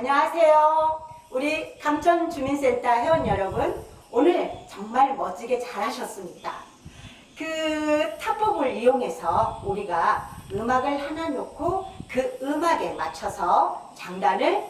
안녕하세요. 우리 감천 주민센터 회원 여러분, 오늘 정말 멋지게 잘하셨습니다. 그 타법을 이용해서 우리가 음악을 하나 놓고 그 음악에 맞춰서 장단을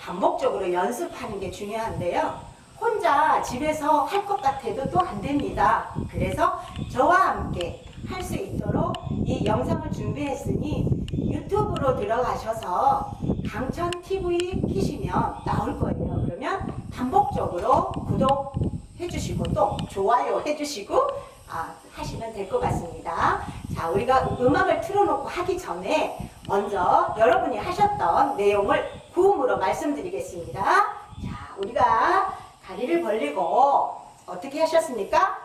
반복적으로 연습하는 게 중요한데요. 혼자 집에서 할 것 같아도 또 안 됩니다. 그래서 저와 함께 할 수 있도록 이 영상을 준비했으니 유튜브로 들어가셔서 강천 TV 키시면 나올 거예요. 그러면 반복적으로 구독해 주시고 또 좋아요 해 주시고 아, 하시면 될 것 같습니다. 자, 우리가 음악을 틀어놓고 하기 전에 먼저 여러분이 하셨던 내용을 구음으로 말씀드리겠습니다. 자, 우리가 다리를 벌리고 어떻게 하셨습니까?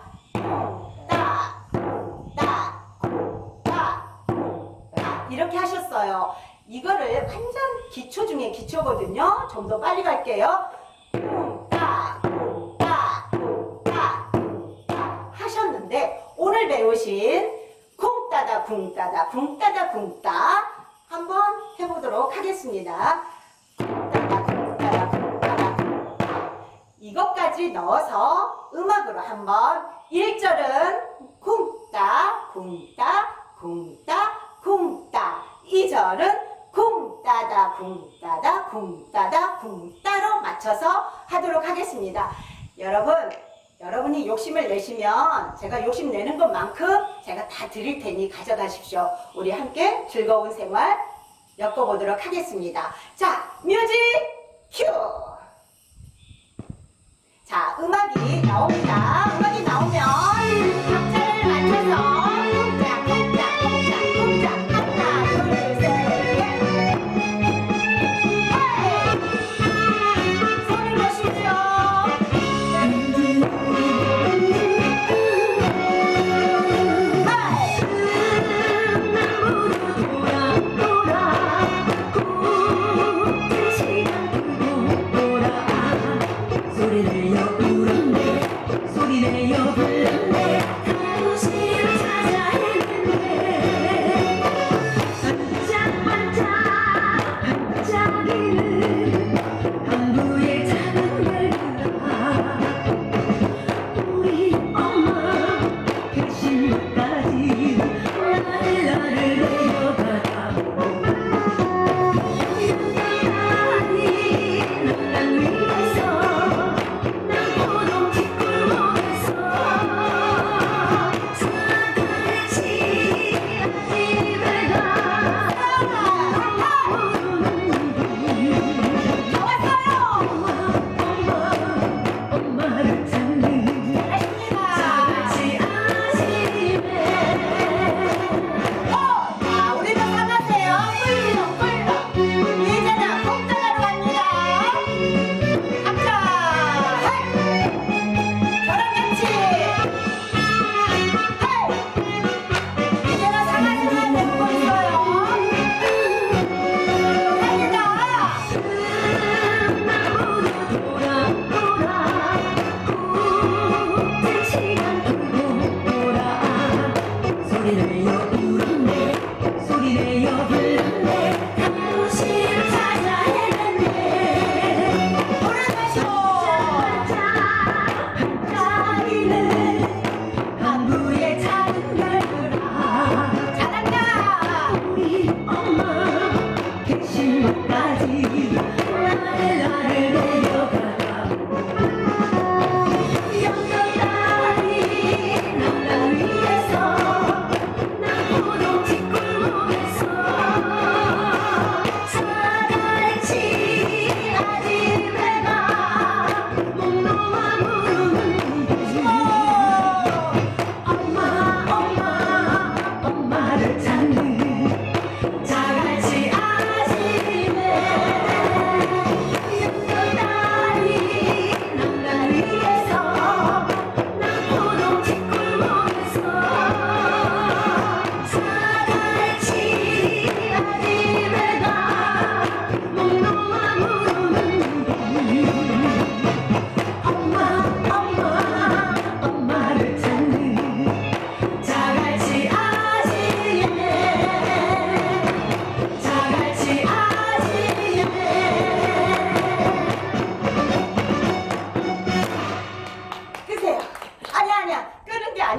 따, 따, 따, 따 이렇게 하셨어요. 이거를 완전 기초 중에 기초거든요. 좀 더 빨리 갈게요. 따, 따, 따, 따 하셨는데 오늘 배우신 쿵따다 쿵따다 쿵따다 쿵따 한번 해보도록 하겠습니다. 쿵따다 쿵따다 쿵따다 쿵따 이것까지 넣어서 음악으로 한번 1절은 쿵따 쿵따 쿵따 쿵따 2절은 쿵 따다 쿵따다 쿵따다 쿵따로 맞춰서 하도록 하겠습니다. 여러분 여러분이 욕심을 내시면 제가 욕심 내는 것만큼 제가 다 드릴 테니 가져가십시오. 우리 함께 즐거운 생활 엮어보도록 하겠습니다. 자, 뮤직 큐! 자, 음악이 나옵니다. 음악이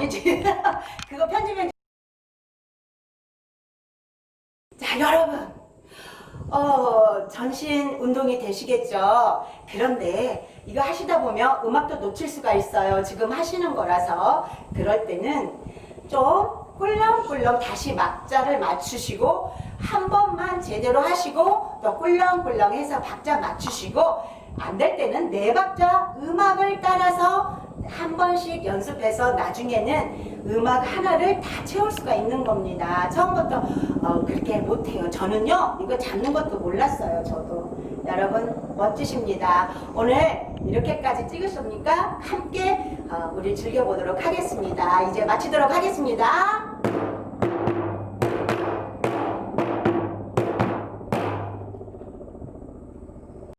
아니지. 그거 편집해. 자, 여러분. 어, 전신 운동이 되시겠죠? 그런데 이거 하시다 보면 음악도 놓칠 수가 있어요. 지금 하시는 거라서. 그럴 때는 좀 꿀렁꿀렁 다시 박자를 맞추시고 한 번만 제대로 하시고 또 꿀렁꿀렁 해서 박자 맞추시고 안 될 때는 네 박자 음악을 따라서 한 번씩 연습해서 나중에는 음악 하나를 다 채울 수가 있는 겁니다. 처음부터 어, 그렇게 못해요. 저는요 이거 잡는 것도 몰랐어요. 저도 여러분 멋지십니다. 오늘 이렇게까지 찍으십니까? 함께 어, 우리 즐겨보도록 하겠습니다. 이제 마치도록 하겠습니다.